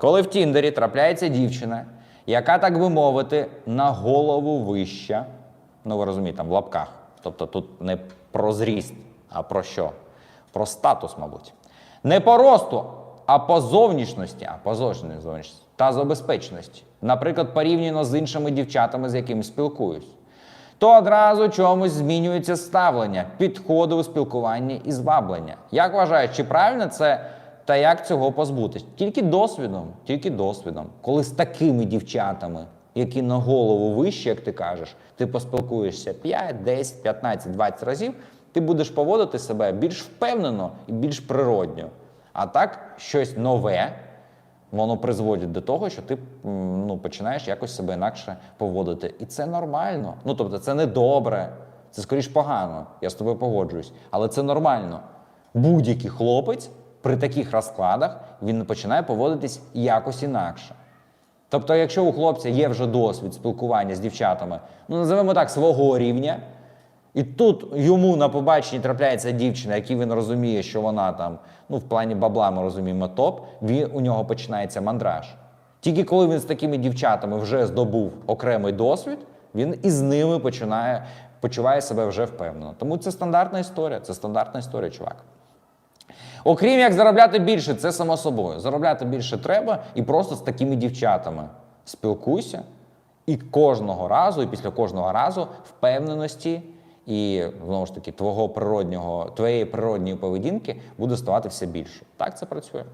Коли в Тіндері трапляється дівчина, яка, так би мовити, на голову вища, ну ви розумієте, там в лапках. Тобто тут не про зріст, а про що? Про статус, мабуть. Не по росту, а по зовнішності, а по зовнішності та забезпеченості. Наприклад, порівняно з іншими дівчатами, з якими спілкуюсь. То одразу чомусь змінюється ставлення, підходи у спілкуванні і зваблення. Як вважаєш, чи правильно це та як цього позбутись? Тільки досвідом, тільки досвідом. Коли з такими дівчатами, які на голову вище, як ти кажеш, ти поспілкуєшся 5, 10, 15, 20 разів, ти будеш поводити себе більш впевнено і більш природньо. А так, щось нове, воно призводить до того, що ти ну, починаєш якось себе інакше поводити. І це нормально. Ну тобто, це не добре, це скоріш погано. Я з тобою погоджуюсь. Але це нормально. Будь-який хлопець при таких розкладах він починає поводитись якось інакше. Тобто, якщо у хлопця є вже досвід спілкування з дівчатами, ну називаємо так, свого рівня, і тут йому на побаченні трапляється дівчина, який він розуміє, що вона там, ну в плані бабла ми розуміємо топ, він, у нього починається мандраж. Тільки коли він з такими дівчатами вже здобув окремий досвід, він із ними починає, почуває себе вже впевнено. Тому це стандартна історія, це стандартна історія, чувак. Окрім як заробляти більше, це само собою. Заробляти більше треба і просто з такими дівчатами спілкуйся. І кожного разу, і після кожного разу впевненості і знову ж таки твого природнього, твоєї природньої поведінки буде ставати все більше. Так це працює.